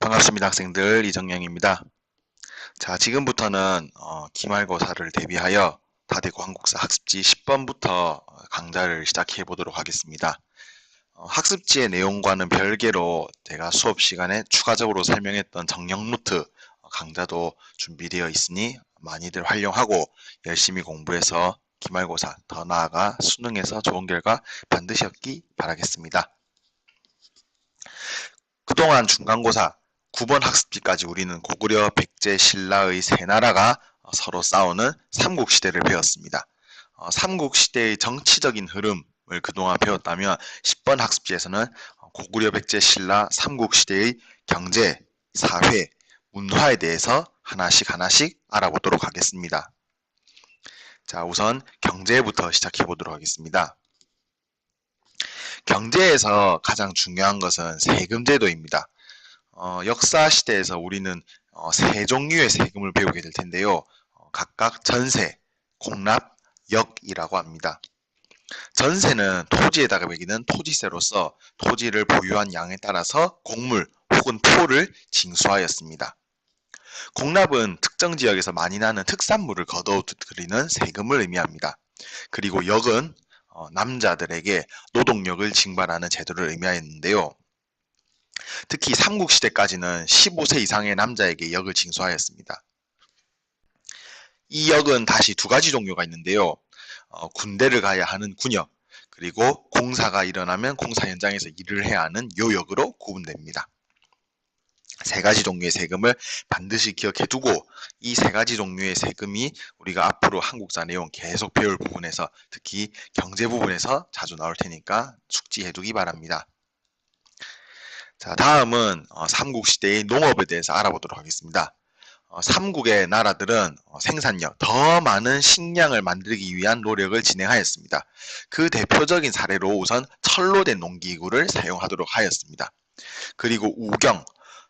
반갑습니다 학생들 이정영입니다. 자 지금부터는 어, 기말고사를 대비하여 다대고 한국사 학습지 10번부터 강좌를 시작해 보도록 하겠습니다. 어, 학습지의 내용과는 별개로 제가 수업 시간에 추가적으로 설명했던 정령 노트 어, 강좌도 준비되어 있으니 많이들 활용하고 열심히 공부해서 기말고사 더 나아가 수능에서 좋은 결과 반드시 얻기 바라겠습니다. 그동안 중간고사 9번 학습지까지 우리는 고구려, 백제, 신라의 세 나라가 어, 서로 싸우는 삼국 시대를 배웠습니다. 어, 삼국 시대의 정치적인 흐름을 그동안 배웠다면 10번 학습지에서는 어, 고구려, 백제, 신라 삼국 시대의 경제, 사회, 문화에 대해서 하나씩 하나씩 알아보도록 하겠습니다. 자, 우선 경제부터 시작해 보도록 하겠습니다. 경제에서 가장 중요한 것은 세금제도입니다. 어, 역사 시대에서 우리는 어, 세 종류의 세금을 배우게 될 텐데요. 어, 각각 전세, 공납, 역이라고 합니다. 전세는 토지에다가 매기는 토지세로서 토지를 보유한 양에 따라서 곡물 혹은 토를 징수하였습니다. 공납은 특정 지역에서 많이 나는 특산물을 거둬들이는 세금을 의미합니다. 그리고 역은 어, 남자들에게 노동력을 징발하는 제도를 의미하였는데요. 특히 삼국시대까지는 15세 이상의 남자에게 역을 징수하였습니다. 이 역은 다시 두 가지 종류가 있는데요. 어, 군대를 가야 하는 군역, 그리고 공사가 일어나면 공사 현장에서 일을 해야 하는 요역으로 구분됩니다. 세 가지 종류의 세금을 반드시 기억해 두고 이 세 가지 종류의 세금이 우리가 앞으로 한국사 내용 계속 배울 부분에서 특히 경제 부분에서 자주 나올 테니까 숙지해 두기 바랍니다. 자, 다음은 어, 삼국시대의 농업에 대해서 알아보도록 하겠습니다. 어, 삼국의 나라들은 어, 생산력, 더 많은 식량을 만들기 위한 노력을 진행하였습니다. 그 대표적인 사례로 우선 철로 된 농기구를 사용하도록 하였습니다. 그리고 우경,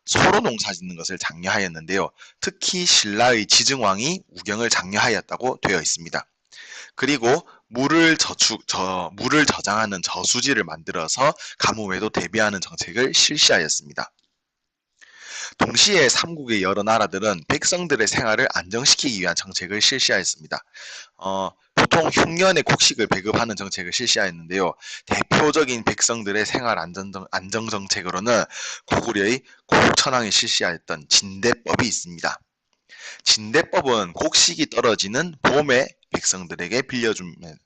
서로 농사 짓는 것을 장려하였는데요. 특히 신라의 지증왕이 우경을 장려하였다고 되어 있습니다. 그리고 물을 저축, 저, 물을 저장하는 저수지를 만들어서 가뭄에도 대비하는 정책을 실시하였습니다. 동시에 삼국의 여러 나라들은 백성들의 생활을 안정시키기 위한 정책을 실시하였습니다. 어, 보통 흉년에 곡식을 배급하는 정책을 실시하였는데요. 대표적인 백성들의 생활 안정, 정책으로는 고구려의 고국천왕이 실시하였던 진대법이 있습니다. 진대법은 곡식이 떨어지는 봄에 백성들에게 빌려주면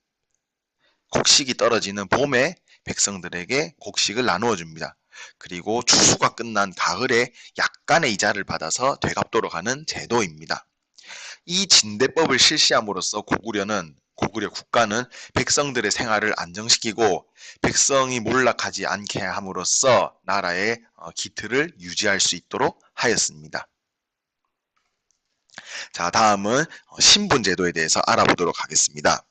곡식이 떨어지는 봄에 백성들에게 곡식을 나누어 줍니다. 그리고 추수가 끝난 가을에 약간의 이자를 받아서 되갚도록 하는 제도입니다. 이 진대법을 실시함으로써 고구려는 고구려 국가는 백성들의 생활을 안정시키고 백성이 몰락하지 않게 함으로써 나라의 어, 기틀을 유지할 수 있도록 하였습니다. 자, 다음은 어, 신분 제도에 대해서 알아보도록 하겠습니다.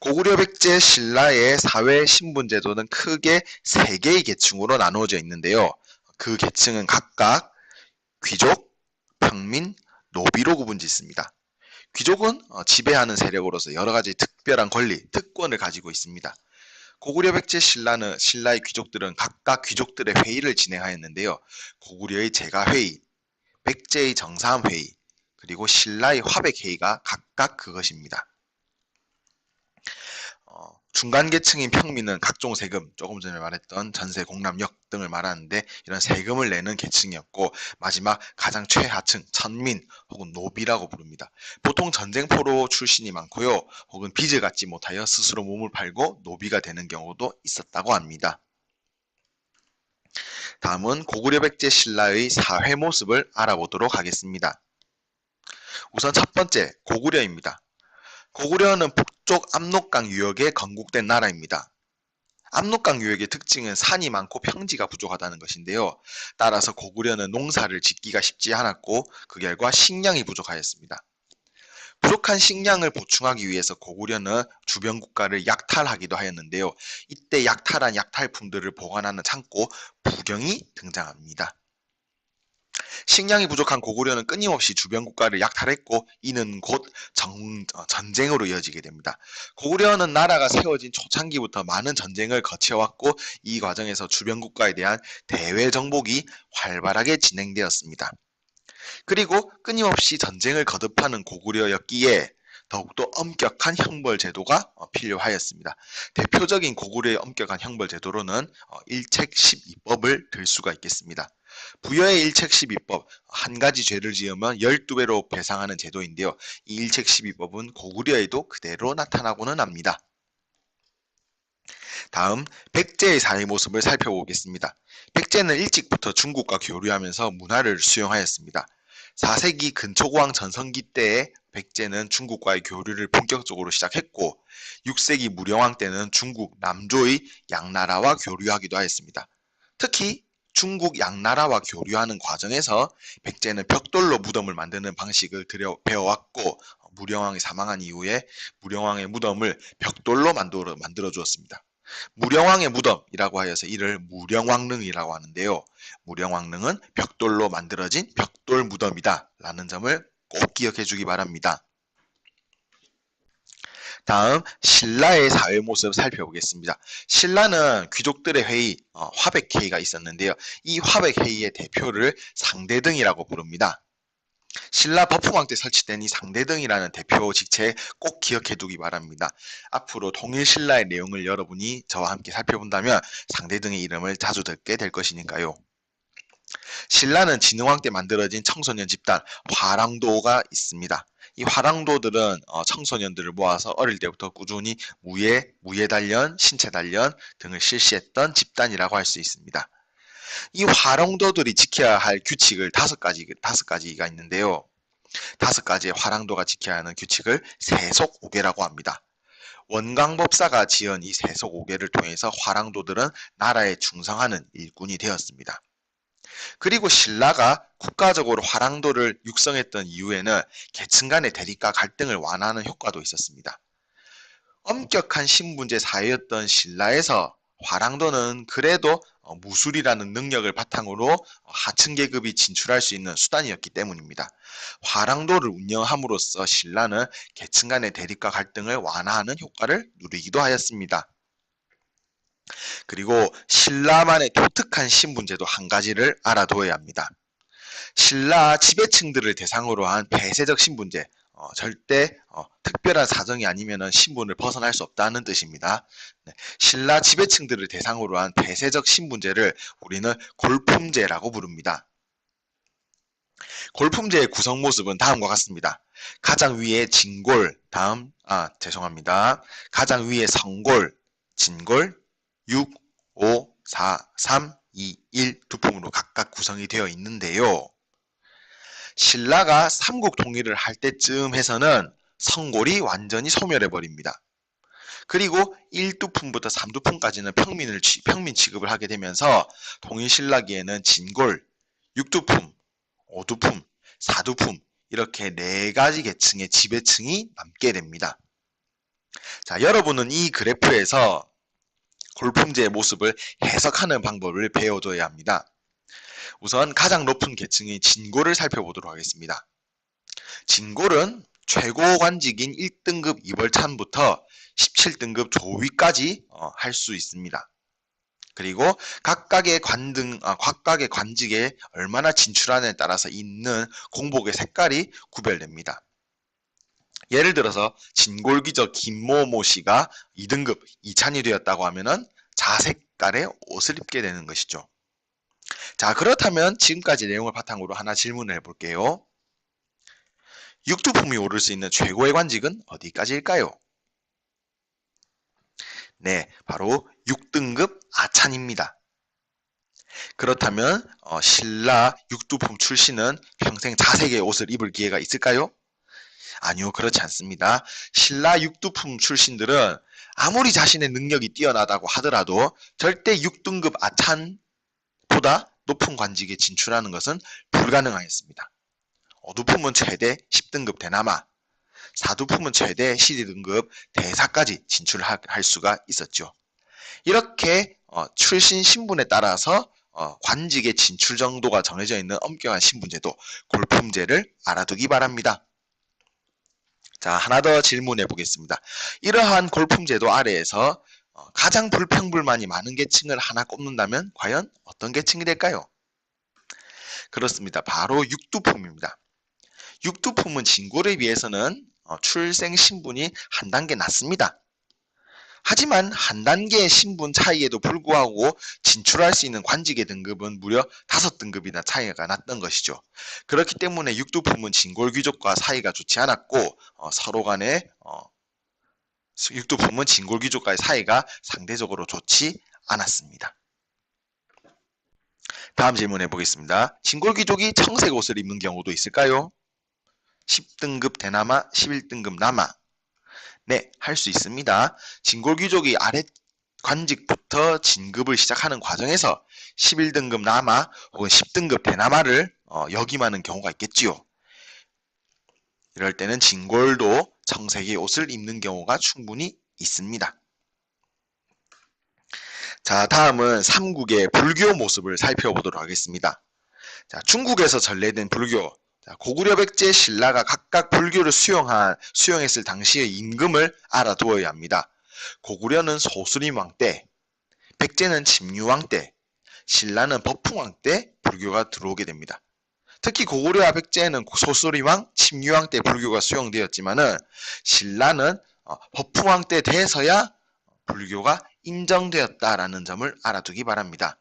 고구려 백제 신라의 사회 신분 제도는 크게 세 개의 계층으로 나누어져 있는데요. 그 계층은 각각 귀족, 평민, 노비로 구분짓습니다. 귀족은 어, 지배하는 세력으로서 여러 가지 특별한 권리, 특권을 가지고 있습니다. 고구려 백제 신라는 신라의 귀족들은 각각 귀족들의 회의를 진행하였는데요. 고구려의 제가 회의, 백제의 정사회의, 그리고 신라의 화백회의가 각각 그것입니다. 어, 중간 계층인 평민은 각종 세금, 조금 전에 말했던 전세, 공납역 등을 말하는데 이런 세금을 내는 계층이었고 마지막 가장 최하층, 천민 혹은 노비라고 부릅니다. 보통 전쟁포로 출신이 많고요. 혹은 빚을 갚지 못하여 스스로 몸을 팔고 노비가 되는 경우도 있었다고 합니다. 다음은 고구려 백제 신라의 사회 모습을 알아보도록 하겠습니다. 우선 첫 번째 고구려입니다. 고구려는 북쪽 압록강 유역에 건국된 나라입니다. 압록강 유역의 특징은 산이 많고 평지가 부족하다는 것인데요. 따라서 고구려는 농사를 짓기가 쉽지 않았고 그 결과 식량이 부족하였습니다. 부족한 식량을 보충하기 위해서 고구려는 주변 국가를 약탈하기도 하였는데요. 이때 약탈한 약탈품들을 보관하는 창고 부경이 등장합니다. 식량이 부족한 고구려는 끊임없이 주변 국가를 약탈했고 이는 곧 정- 어, 전쟁으로 이어지게 됩니다. 고구려는 나라가 세워진 초창기부터 많은 전쟁을 거쳐왔고 이 과정에서 주변 국가에 대한 대외 정복이 활발하게 진행되었습니다. 그리고 끊임없이 전쟁을 거듭하는 고구려였기에 더욱더 엄격한 형벌 제도가 어, 필요하였습니다. 대표적인 고구려의 엄격한 형벌 제도로는 어, 일책 12법을 들 수가 있겠습니다. 부여의 일책 12법, 한 가지 죄를 지으면 12배로 배상하는 제도인데요. 이 일책 12법은 고구려에도 그대로 나타나고는 합니다. 다음 백제의 사회 모습을 살펴보겠습니다. 백제는 일찍부터 중국과 교류하면서 문화를 수용하였습니다. 4세기 근초고왕 전성기 때에 백제는 중국과의 교류를 본격적으로 시작했고 6세기 무령왕 때는 중국 남조의 양나라와 교류하기도 하였습니다. 특히 중국 양나라와 교류하는 과정에서 백제는 벽돌로 무덤을 만드는 방식을 들여 배워왔고 무령왕이 사망한 이후에 무령왕의 무덤을 벽돌로 만들어, 만들어 주었습니다. 무령왕의 무덤이라고 하여서 이를 무령왕릉이라고 하는데요. 무령왕릉은 벽돌로 만들어진 벽돌 무덤이다 라는 점을 꼭 기억해 주기 바랍니다. 다음 신라의 사회 모습 살펴보겠습니다. 신라는 귀족들의 회의 어, 화백회의가 있었는데요. 이 화백회의의 대표를 상대등이라고 부릅니다. 신라 버풍왕 때 설치된 이 상대등이라는 대표 직책 꼭 기억해 두기 바랍니다. 앞으로 통일신라의 내용을 여러분이 저와 함께 살펴본다면 상대등의 이름을 자주 듣게 될 것이니까요. 신라는 진흥왕 때 만들어진 청소년 집단 화랑도가 있습니다. 이 화랑도들은 어, 청소년들을 모아서 어릴 때부터 꾸준히 무예, 무예단련, 신체단련 등을 실시했던 집단이라고 할 수 있습니다. 이 화랑도들이 지켜야 할 규칙을 다섯 가지, 다섯 가지가 있는데요. 다섯 가지의 화랑도가 지켜야 하는 규칙을 세속오계라고 합니다. 원광법사가 지은 이 세속오계를 통해서 화랑도들은 나라에 충성하는 일꾼이 되었습니다. 그리고 신라가 국가적으로 화랑도를 육성했던 이유에는 계층 간의 대립과 갈등을 완화하는 효과도 있었습니다. 엄격한 신분제 사회였던 신라에서 화랑도는 그래도 어, 무술이라는 능력을 바탕으로 하층 계급이 진출할 수 있는 수단이었기 때문입니다. 화랑도를 운영함으로써 신라는 계층 간의 대립과 갈등을 완화하는 효과를 누리기도 하였습니다. 그리고 신라만의 독특한 신분제도 한 가지를 알아둬야 합니다. 신라 지배층들을 대상으로 한 폐쇄적 신분제, 어, 절대 어, 특별한 사정이 아니면 신분을 벗어날 수 없다는 뜻입니다. 네, 신라 지배층들을 대상으로 한 폐쇄적 신분제를 우리는 골품제라고 부릅니다. 골품제의 구성 모습은 다음과 같습니다. 가장 위에 진골, 다음, 아, 죄송합니다. 가장 위에 성골, 진골, 6, 5, 4, 3, 2, 1두 품으로 각각 구성이 되어 있는데요. 신라가 삼국 통일을 할 때쯤 해서는 성골이 완전히 소멸해 버립니다. 그리고 1두품부터 3두품까지는 평민을 평민 취급을 하게 되면서 통일 신라기에는 진골, 6두품, 5두품, 4두품 이렇게 네 가지 계층의 지배층이 남게 됩니다. 자, 여러분은 이 그래프에서 골품제의 모습을 해석하는 방법을 배워둬야 합니다. 우선 가장 높은 계층인 진골을 살펴보도록 하겠습니다. 진골은 최고 관직인 1등급 이벌찬부터 17등급 조위까지 어, 할수 있습니다. 그리고 각각의 관등, 아, 각각의 관직에 얼마나 진출하느냐에 따라서 있는 공복의 색깔이 구별됩니다. 예를 들어서 진골기적 김모모 씨가 2등급 이찬이 되었다고 하면은 자색깔의 옷을 입게 되는 것이죠. 자, 그렇다면 지금까지 내용을 바탕으로 하나 질문을 해볼게요. 육두품이 오를 수 있는 최고의 관직은 어디까지일까요? 네, 바로 6등급 아찬입니다. 그렇다면 어, 신라 육두품 출신은 평생 자색의 옷을 입을 기회가 있을까요? 아니요, 그렇지 않습니다. 신라 육두품 출신들은 아무리 자신의 능력이 뛰어나다고 하더라도 절대 6등급 아찬보다 높은 관직에 진출하는 것은 불가능하였습니다. 어두품은 최대 10등급 대나마, 사두품은 최대 12등급 대사까지 진출할 수가 있었죠. 이렇게 어, 출신 신분에 따라서 어, 관직의 진출 정도가 정해져 있는 엄격한 신분제도 골품제를 알아두기 바랍니다. 자, 하나 더 질문해 보겠습니다. 이러한 골품제도 아래에서 어, 가장 불평불만이 많은 계층을 하나 꼽는다면 과연 어떤 계층이 될까요? 그렇습니다. 바로 육두품입니다. 육두품은 진골에 비해서는 어, 출생 신분이 한 단계 낮습니다. 하지만 한 단계의 신분 차이에도 불구하고 진출할 수 있는 관직의 등급은 무려 다섯 등급이나 차이가 났던 것이죠. 그렇기 때문에 육두품은 진골 귀족과 사이가 좋지 않았고 어, 서로 간에 어, 육두품은 진골 귀족과의 사이가 상대적으로 좋지 않았습니다. 다음 질문해 보겠습니다. 진골 귀족이 청색 옷을 입는 경우도 있을까요? 10등급 대나마, 11등급 남아. 네, 할 수 있습니다. 진골귀족이 아래 관직부터 진급을 시작하는 과정에서 11등급 남아 혹은 10등급 대나마를 어, 역임하는 경우가 있겠지요. 이럴 때는 진골도 청색의 옷을 입는 경우가 충분히 있습니다. 자, 다음은 삼국의 불교 모습을 살펴보도록 하겠습니다. 자, 중국에서 전래된 불교, 고구려 백제 신라가 각각 불교를 수용한 수용했을 당시의 임금을 알아두어야 합니다. 고구려는 소수림 왕 때, 백제는 침유왕 때, 신라는 법풍왕 때 불교가 들어오게 됩니다. 특히 고구려와 백제는 소수림왕, 침유왕 때 불교가 수용되었지만은 신라는 어, 법풍왕 때 돼서야 불교가 인정되었다라는 점을 알아두기 바랍니다.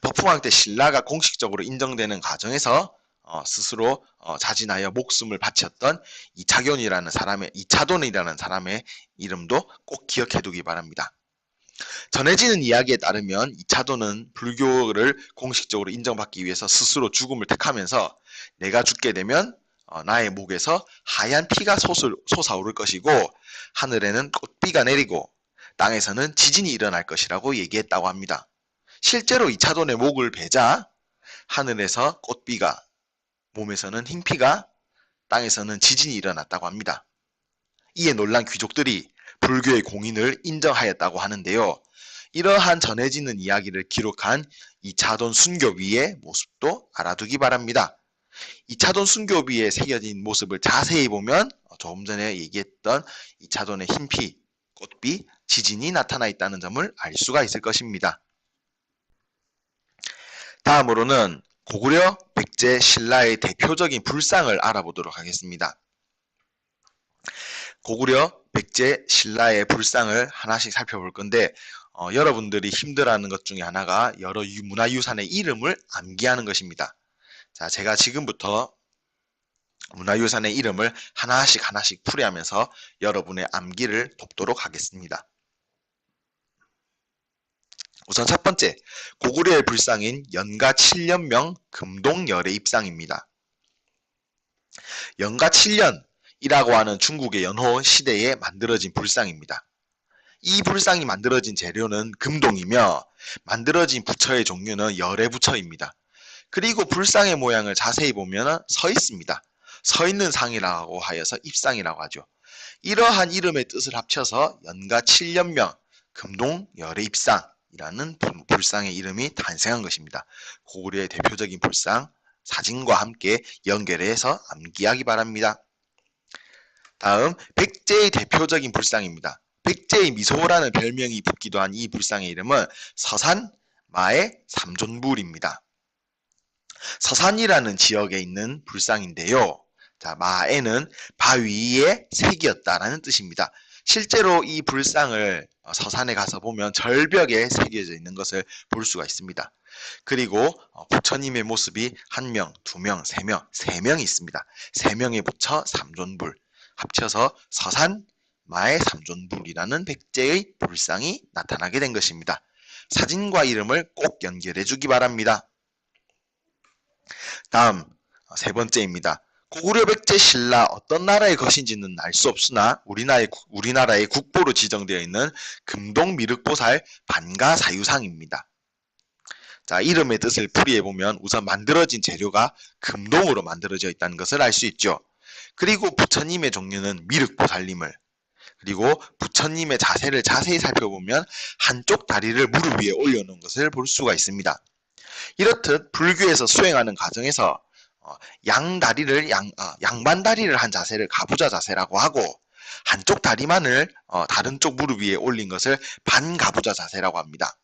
법풍왕 때 신라가 공식적으로 인정되는 과정에서 어, 스스로 어, 자진하여 목숨을 바쳤던 이차견이라는 사람의 이차돈이라는 사람의 이름도 꼭 기억해두기 바랍니다. 전해지는 이야기에 따르면 이차돈은 불교를 공식적으로 인정받기 위해서 스스로 죽음을 택하면서 내가 죽게 되면 어, 나의 목에서 하얀 피가 솟아오를 것이고 하늘에는 꽃비가 내리고 땅에서는 지진이 일어날 것이라고 얘기했다고 합니다. 실제로 이차돈의 목을 베자 하늘에서 꽃비가 몸에서는 흰피가 땅에서는 지진이 일어났다고 합니다. 이에 놀란 귀족들이 불교의 공인을 인정하였다고 하는데요. 이러한 전해지는 이야기를 기록한 이차돈 순교비의 모습도 알아두기 바랍니다. 이차돈 순교비에 새겨진 모습을 자세히 보면 조금 전에 얘기했던 이차돈의 흰피, 꽃비, 지진이 나타나 있다는 점을 알 수가 있을 것입니다. 다음으로는 고구려, 백제, 신라의 대표적인 불상을 알아보도록 하겠습니다. 고구려, 백제, 신라의 불상을 하나씩 살펴볼 건데 어, 여러분들이 힘들어하는 것 중에 하나가 여러 문화유산의 이름을 암기하는 것입니다. 자, 제가 지금부터 문화유산의 이름을 하나씩 하나씩 풀이하면서 여러분의 암기를 돕도록 하겠습니다. 우선 첫 번째, 고구려의 불상인 연가 7년명 금동열의 입상입니다. 연가 7년이라고 하는 중국의 연호 시대에 만들어진 불상입니다. 이 불상이 만들어진 재료는 금동이며 만들어진 부처의 종류는 열의 부처입니다. 그리고 불상의 모양을 자세히 보면 서 있습니다. 서 있는 상이라고 하여서 입상이라고 하죠. 이러한 이름의 뜻을 합쳐서 연가 7년명 금동 열의 입상 이라는 불상의 이름이 탄생한 것입니다. 고구려의 대표적인 불상 사진과 함께 연결해서 암기하기 바랍니다. 다음 백제의 대표적인 불상입니다. 백제의 미소라는 별명이 붙기도 한 이 불상의 이름은 서산 마의 삼존불입니다. 서산이라는 지역에 있는 불상인데요. 자, 마에는 바위의 색이었다라는 뜻입니다. 실제로 이 불상을 어, 서산에 가서 보면 절벽에 새겨져 있는 것을 볼 수가 있습니다. 그리고 어, 부처님의 모습이 한 명, 두 명, 세 명, 세 명이 있습니다. 세 명의 부처 삼존불 합쳐서 서산 마의 삼존불이라는 백제의 불상이 나타나게 된 것입니다. 사진과 이름을 꼭 연결해 주기 바랍니다. 다음 어, 세 번째입니다. 고구려 백제 신라 어떤 나라의 것인지는 알 수 없으나 우리나라의, 우리나라의 국보로 지정되어 있는 금동 미륵보살 반가 사유상입니다. 자, 이름의 뜻을 풀이해 보면 우선 만들어진 재료가 금동으로 만들어져 있다는 것을 알 수 있죠. 그리고 부처님의 종류는 미륵보살님을 그리고 부처님의 자세를 자세히 살펴보면 한쪽 다리를 무릎 위에 올려놓은 것을 볼 수가 있습니다. 이렇듯 불교에서 수행하는 과정에서 어, 양 다리를 양 아, 양반 다리를 한 자세를 가부좌 자세라고 하고 한쪽 다리만을 어, 다른 쪽 무릎 위에 올린 것을 반가부좌 자세라고 합니다.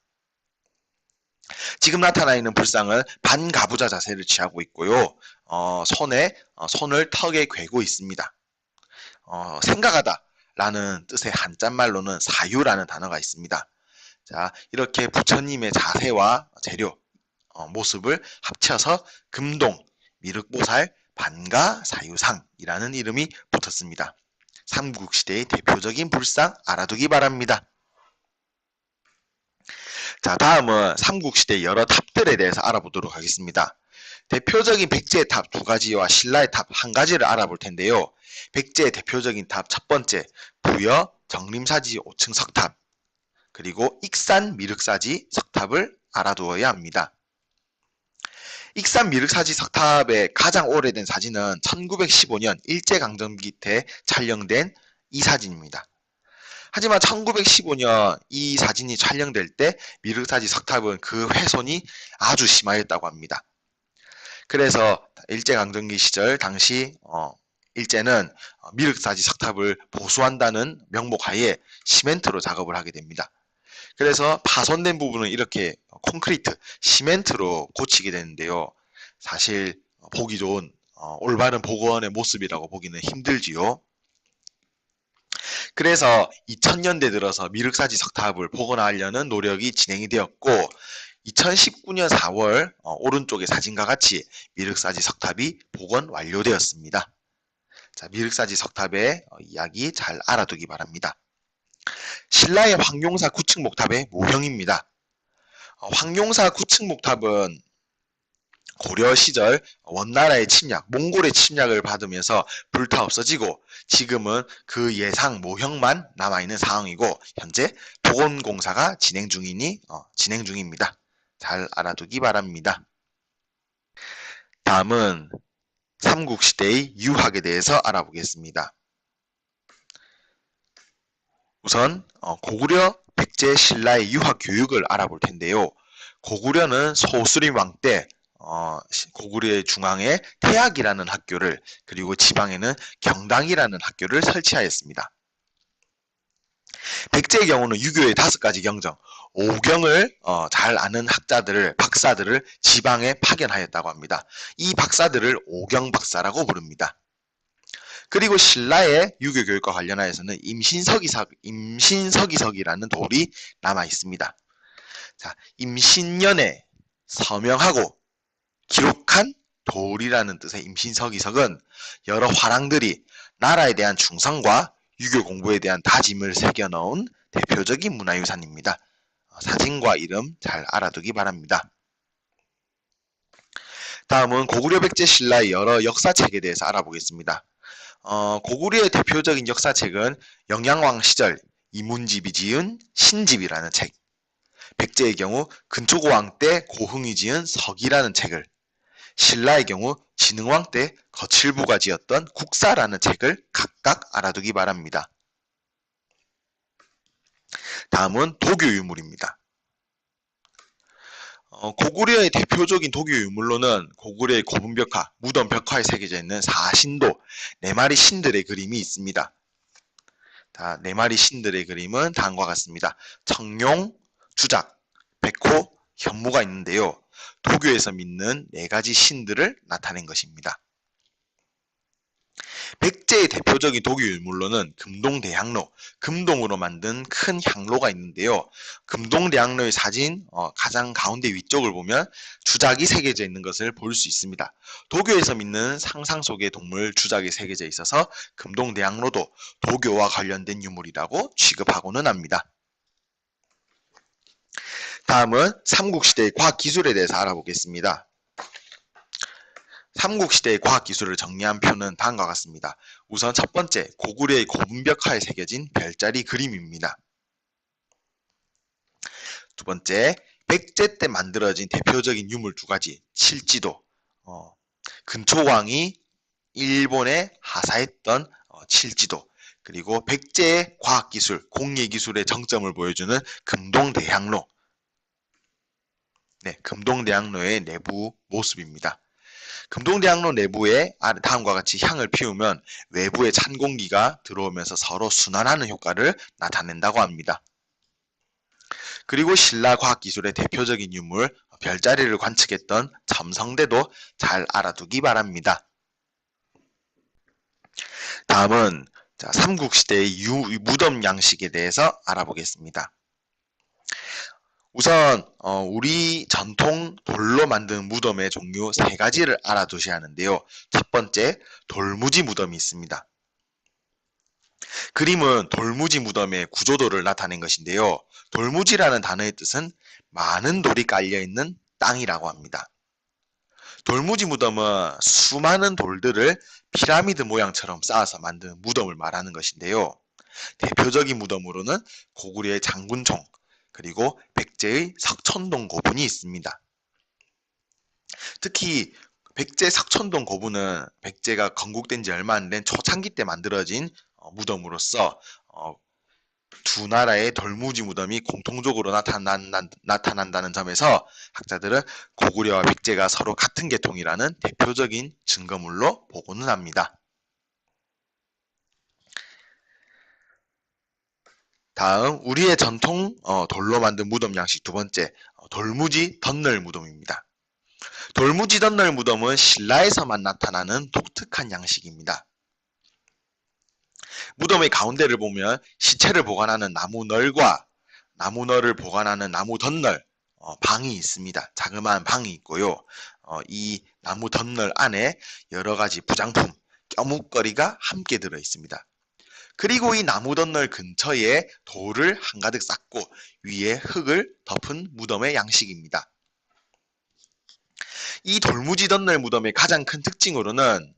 지금 나타나 있는 불상은 반가부좌 자세를 취하고 있고요. 어, 손에 어, 손을 턱에 괴고 있습니다. 어, 생각하다 라는 뜻의 한자말로는 사유라는 단어가 있습니다. 자, 이렇게 부처님의 자세와 재료, 어, 모습을 합쳐서 금동, 미륵보살, 반가, 사유상이라는 이름이 붙었습니다. 삼국시대의 대표적인 불상 알아두기 바랍니다. 자, 다음은 삼국시대 여러 탑들에 대해서 알아보도록 하겠습니다. 대표적인 백제의 탑 두 가지와 신라의 탑 한 가지를 알아볼 텐데요. 백제의 대표적인 탑 첫 번째, 부여 정림사지 5층 석탑, 그리고 익산 미륵사지 석탑을 알아두어야 합니다. 익산 미륵사지 석탑의 가장 오래된 사진은 1915년 일제강점기 때 촬영된 이 사진입니다. 하지만 1915년 이 사진이 촬영될 때 미륵사지 석탑은 그 훼손이 아주 심하였다고 합니다. 그래서 일제강점기 시절 당시 어, 일제는 미륵사지 석탑을 보수한다는 명목하에 시멘트로 작업을 하게 됩니다. 그래서 파손된 부분은 이렇게 콘크리트, 시멘트로 고치게 되는데요. 사실 보기 좋은 어, 올바른 복원의 모습이라고 보기는 힘들지요. 그래서 2000년대 들어서 미륵사지 석탑을 복원하려는 노력이 진행이 되었고 2019년 4월 어, 오른쪽의 사진과 같이 미륵사지 석탑이 복원 완료되었습니다. 자, 미륵사지 석탑의 어, 이야기 잘 알아두기 바랍니다. 신라의 황룡사 구층 목탑의 모형입니다. 어, 황룡사 구층 목탑은 고려 시절 원나라의 침략, 몽골의 침략을 받으면서 불타 없어지고 지금은 그 예상 모형만 남아있는 상황이고 현재 복원 공사가 진행 중이니 어, 진행 중입니다. 잘 알아두기 바랍니다. 다음은 삼국시대의 유학에 대해서 알아보겠습니다. 우선 어, 고구려 백제 신라의 유학 교육을 알아볼 텐데요. 고구려는 소수림 왕때 어, 고구려의 중앙에 태학이라는 학교를 그리고 지방에는 경당이라는 학교를 설치하였습니다. 백제의 경우는 유교의 다섯 가지 경정, 오경을 어, 잘 아는 학자들을 박사들을 지방에 파견하였다고 합니다. 이 박사들을 오경 박사라고 부릅니다. 그리고 신라의 유교 교육과 관련하여서는 임신서기석, 임신서기석이라는 돌이 남아 있습니다. 자, 임신년에 서명하고 기록한 돌이라는 뜻의 임신서기석은 여러 화랑들이 나라에 대한 충성과 유교 공부에 대한 다짐을 새겨 넣은 대표적인 문화유산입니다. 어, 사진과 이름 잘 알아두기 바랍니다. 다음은 고구려 백제 신라의 여러 역사책에 대해서 알아보겠습니다. 어, 고구려의 대표적인 역사책은 영양왕 시절 이문집이 지은 신집이라는 책, 백제의 경우 근초고왕 때 고흥이 지은 석이라는 책을, 신라의 경우 진흥왕 때 거칠부가 지었던 국사라는 책을 각각 알아두기 바랍니다. 다음은 도교 유물입니다. 어, 고구려의 대표적인 도교 유물로는 고구려의 고분 벽화, 무덤 벽화에 새겨져 있는 사신도 네 마리 신들의 그림이 있습니다. 자, 네 마리 신들의 그림은 다음과 같습니다. 청룡, 주작, 백호, 현무가 있는데요. 도교에서 믿는 네 가지 신들을 나타낸 것입니다. 백제의 대표적인 도교 유물로는 금동대향로, 금동으로 만든 큰 향로가 있는데요. 금동대향로의 사진 어, 가장 가운데 위쪽을 보면 주작이 새겨져 있는 것을 볼 수 있습니다. 도교에서 믿는 상상 속의 동물 주작이 새겨져 있어서 금동대향로도 도교와 관련된 유물이라고 취급하고는 합니다. 다음은 삼국시대의 과학기술에 대해서 알아보겠습니다. 삼국시대의 과학기술을 정리한 표는 다음과 같습니다. 우선 첫 번째, 고구려의 고분벽화에 새겨진 별자리 그림입니다. 두 번째, 백제 때 만들어진 대표적인 유물 두 가지, 칠지도, 어, 근초왕이 일본에 하사했던 어, 칠지도, 그리고 백제의 과학기술, 공예기술의 정점을 보여주는 금동대학로. 네, 금동대학로의 내부 모습입니다. 금동대학로 내부에 아, 다음과 같이 향을 피우면 외부에 찬 공기가 들어오면서 서로 순환하는 효과를 나타낸다고 합니다. 그리고 신라 과학기술의 대표적인 유물 별자리를 관측했던 첨성대도 잘 알아두기 바랍니다. 다음은 자, 삼국시대의 유, 무덤 양식에 대해서 알아보겠습니다. 우선 어, 우리 전통 돌로 만든 무덤의 종류 세 가지를 알아두셔야 하는데요. 첫 번째 돌무지 무덤이 있습니다. 그림은 돌무지 무덤의 구조도를 나타낸 것인데요. 돌무지라는 단어의 뜻은 많은 돌이 깔려 있는 땅이라고 합니다. 돌무지 무덤은 수많은 돌들을 피라미드 모양처럼 쌓아서 만든 무덤을 말하는 것인데요. 대표적인 무덤으로는 고구려의 장군총, 그리고 백제의 석천동 고분이 있습니다. 특히 백제 석천동 고분은 백제가 건국된 지 얼마 안 된 초창기 때 만들어진 어, 무덤으로서 어, 두 나라의 돌무지 무덤이 공통적으로 나타난, 나타난 다는 점에서 학자들은 고구려와 백제가 서로 같은 계통이라는 대표적인 증거물로 보고는 합니다. 다음 우리의 전통 어, 돌로 만든 무덤 양식 두 번째 어, 돌무지 덧널 무덤입니다. 돌무지 덧널 무덤은 신라에서만 나타나는 독특한 양식입니다. 무덤의 가운데를 보면 시체를 보관하는 나무 널과 나무 널을 보관하는 나무 덧널 어, 방이 있습니다. 자그마한 방이 있고요. 어, 이 나무 덧널 안에 여러 가지 부장품, 껴묵거리가 함께 들어 있습니다. 그리고 이 나무 덧널 근처에 돌을 한가득 쌓고 위에 흙을 덮은 무덤의 양식입니다. 이 돌무지 덧널 무덤의 가장 큰 특징으로는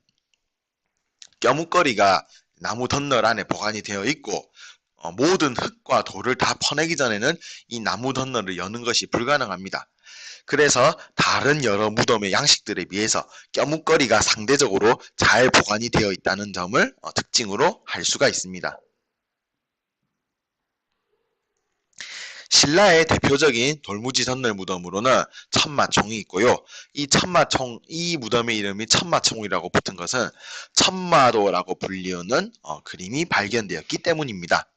껴묵거리가 나무 덧널 안에 보관이 되어 있고 어, 모든 흙과 돌을 다 퍼내기 전에는 이 나무 덧널을 여는 것이 불가능합니다. 그래서 다른 여러 무덤의 양식들에 비해서 껴묵거리가 상대적으로 잘 보관이 되어 있다는 점을 어, 특징으로 할 수가 있습니다. 신라의 대표적인 돌무지 전널 무덤으로는 천마총이 있고요. 이 천마총, 이 무덤의 이름이 천마총이라고 붙은 것은 천마도라고 불리우는 어, 그림이 발견되었기 때문입니다.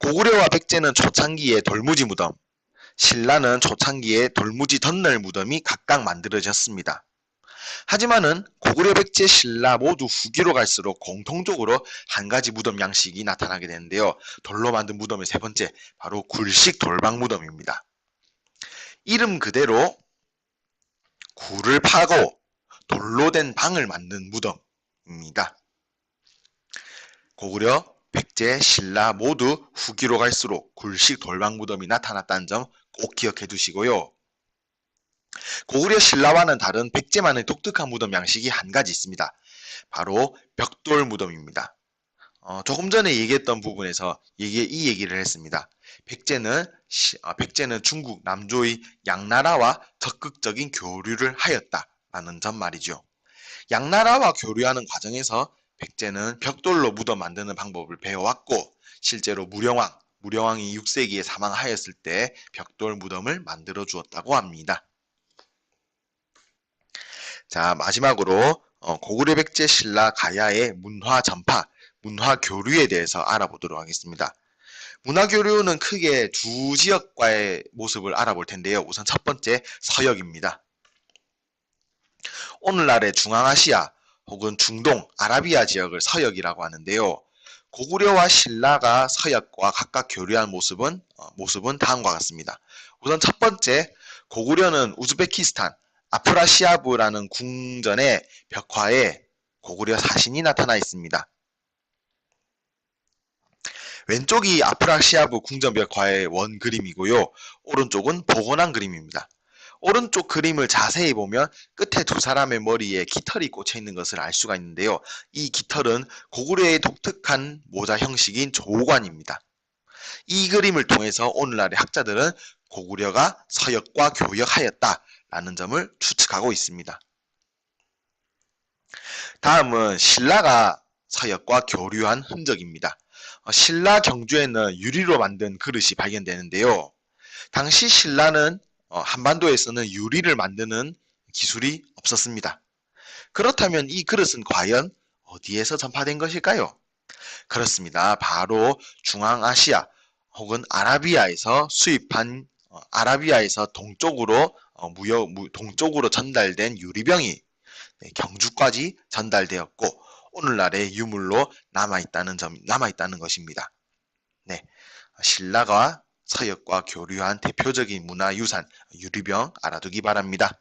고구려와 백제는 초창기에 돌무지 무덤, 신라는 초창기에 돌무지 덧널 무덤이 각각 만들어졌습니다. 하지만은 고구려 백제 신라 모두 후기로 갈수록 공통적으로 한 가지 무덤 양식이 나타나게 되는데요. 돌로 만든 무덤의 세 번째 바로 굴식 돌방 무덤입니다. 이름 그대로 굴을 파고 돌로 된 방을 만든 무덤입니다. 고구려 백제, 신라 모두 후기로 갈수록 굴식 돌방 무덤이 나타났다는 점 꼭 기억해 두시고요. 고구려 신라와는 다른 백제만의 독특한 무덤 양식이 한 가지 있습니다. 바로 벽돌 무덤입니다. 어, 조금 전에 얘기했던 부분에서 얘기, 이 얘기를 했습니다. 백제는 어, 백제는 중국 남조의 양나라와 적극적인 교류를 하였다라는 점 말이죠. 양나라와 교류하는 과정에서 백제는 벽돌로 무덤 만드는 방법을 배워왔고 실제로 무령왕, 무령왕이 6세기에 사망하였을 때 벽돌 무덤을 만들어 주었다고 합니다. 자 마지막으로 어, 고구려 백제 신라 가야의 문화 전파, 문화 교류에 대해서 알아보도록 하겠습니다. 문화 교류는 크게 두 지역과의 모습을 알아볼 텐데요. 우선 첫 번째 서역입니다. 오늘날의 중앙아시아 혹은 중동, 아라비아 지역을 서역이라고 하는데요. 고구려와 신라가 서역과 각각 교류한 모습은 어, 모습은 다음과 같습니다. 우선 첫 번째 고구려는 우즈베키스탄, 아프라시아부라는 궁전의 벽화에 고구려 사신이 나타나 있습니다. 왼쪽이 아프라시아부 궁전 벽화의 원 그림이고요. 오른쪽은 복원한 그림입니다. 오른쪽 그림을 자세히 보면 끝에 두 사람의 머리에 깃털이 꽂혀 있는 것을 알 수가 있는데요. 이 깃털은 고구려의 독특한 모자 형식인 조관입니다. 이 그림을 통해서 오늘날의 학자들은 고구려가 서역과 교역하였다라는 점을 추측하고 있습니다. 다음은 신라가 서역과 교류한 흔적입니다. 어, 신라 경주에는 유리로 만든 그릇이 발견되는데요. 당시 신라는 어, 한반도에서는 유리를 만드는 기술이 없었습니다. 그렇다면 이 그릇은 과연 어디에서 전파된 것일까요? 그렇습니다. 바로 중앙아시아 혹은 아라비아에서 수입한 어, 아라비아에서 동쪽으로 어, 무역 동쪽으로 전달된 유리병이 네, 경주까지 전달되었고 오늘날의 유물로 남아 있다는 점 남아 있다는 것입니다. 네, 신라가 서역과 교류한 대표적인 문화유산 유리병 알아두기 바랍니다.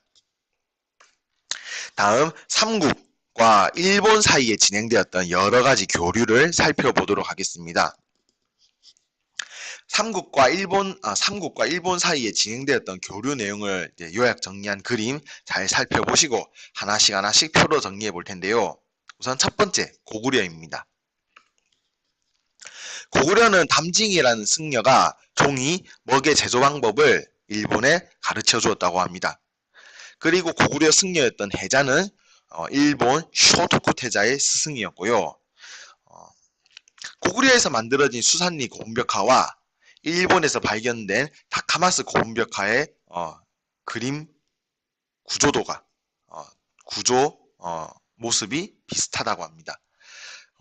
다음 삼국과 일본 사이에 진행되었던 여러 가지 교류를 살펴보도록 하겠습니다. 삼국과 일본 아, 삼국과 일본 사이에 진행되었던 교류 내용을 요약 정리한 그림 잘 살펴보시고 하나씩 하나씩 표로 정리해 볼 텐데요. 우선 첫 번째 고구려입니다. 고구려는 담징이라는 승려가 종이 먹의 제조 방법을 일본에 가르쳐 주었다고 합니다. 그리고 고구려 승려였던 해자는 어, 일본 쇼토쿠 태자의 스승이었고요. 어, 고구려에서 만들어진 수산리 고운벽화와 일본에서 발견된 다카마스 고운벽화의 어, 그림 구조도가 어, 구조 어, 모습이 비슷하다고 합니다.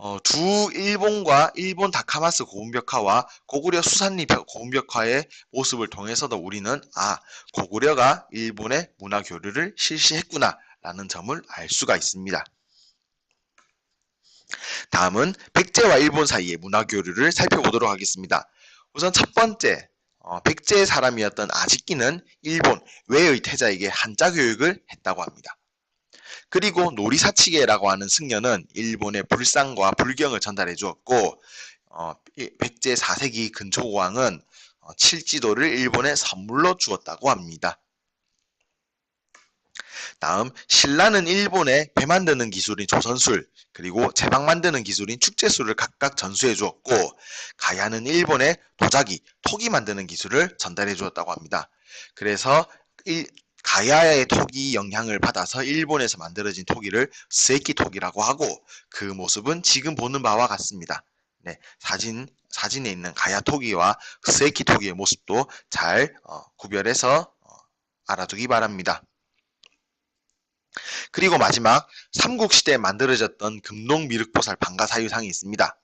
어, 두 일본과 일본 다카마스 고운벽화와 고구려 수산리 고운벽화의 모습을 통해서도 우리는 아 고구려가 일본의 문화 교류를 실시했구나 라는 점을 알 수가 있습니다. 다음은 백제와 일본 사이의 문화 교류를 살펴보도록 하겠습니다. 우선 첫 번째, 어, 백제의 사람이었던 아지끼는 일본 외의 태자에게 한자 교육을 했다고 합니다. 그리고 노리사치계라고 하는 승려는 일본의 불상과 불경을 전달해 주었고 어, 백제 4세기 근초고왕은 어, 칠지도를 일본에 선물로 주었다고 합니다. 다음 신라는 일본에 배 만드는 기술인 조선술 그리고 제방 만드는 기술인 축제술을 각각 전수해 주었고 가야는 일본에 도자기, 토기 만드는 기술을 전달해 주었다고 합니다. 그래서 일, 가야의 토기 영향을 받아서 일본에서 만들어진 토기를 스에키 토기라고 하고 그 모습은 지금 보는 바와 같습니다. 네, 사진 사진에 있는 가야 토기와 스에키 토기의 모습도 잘 어, 구별해서 어, 알아두기 바랍니다. 그리고 마지막 삼국시대에 만들어졌던 금농 미륵보살 방가사유상이 있습니다.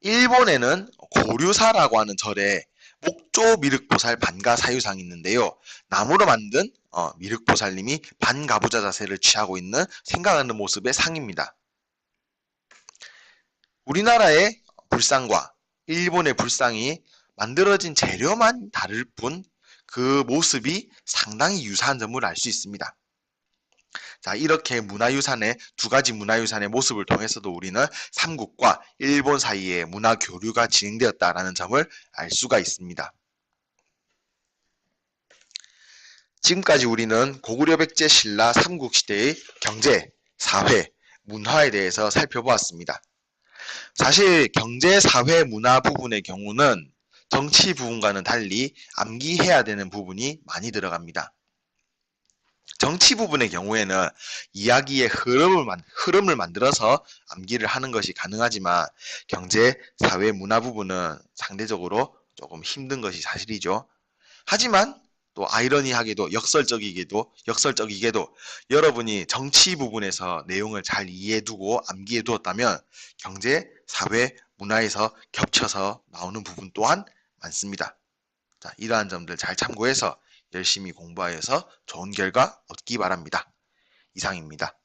일본에는 고류사라고 하는 절에 목조 미륵보살 반가 사유상이 있는데요. 나무로 만든 어, 미륵보살님이 반가부자 자세를 취하고 있는 생각하는 모습의 상입니다. 우리나라의 불상과 일본의 불상이 만들어진 재료만 다를 뿐 그 모습이 상당히 유사한 점을 알 수 있습니다. 자, 이렇게 문화유산의 두 가지 문화유산의 모습을 통해서도 우리는 삼국과 일본 사이에 문화 교류가 진행되었다라는 점을 알 수가 있습니다. 지금까지 우리는 고구려 백제 신라 삼국 시대의 경제, 사회, 문화에 대해서 살펴보았습니다. 사실 경제, 사회, 문화 부분의 경우는 정치 부분과는 달리 암기해야 되는 부분이 많이 들어갑니다. 정치 부분의 경우에는 이야기의 흐름을, 만, 흐름을 만들어서 암기를 하는 것이 가능하지만 경제, 사회, 문화 부분은 상대적으로 조금 힘든 것이 사실이죠. 하지만 또 아이러니하게도 역설적이게도 역설적이게도 여러분이 정치 부분에서 내용을 잘 이해해 두고 암기해 두었다면 경제, 사회, 문화에서 겹쳐서 나오는 부분 또한 많습니다. 자, 이러한 점들 잘 참고해서 열심히 공부하여서 좋은 결과 얻기 바랍니다. 이상입니다.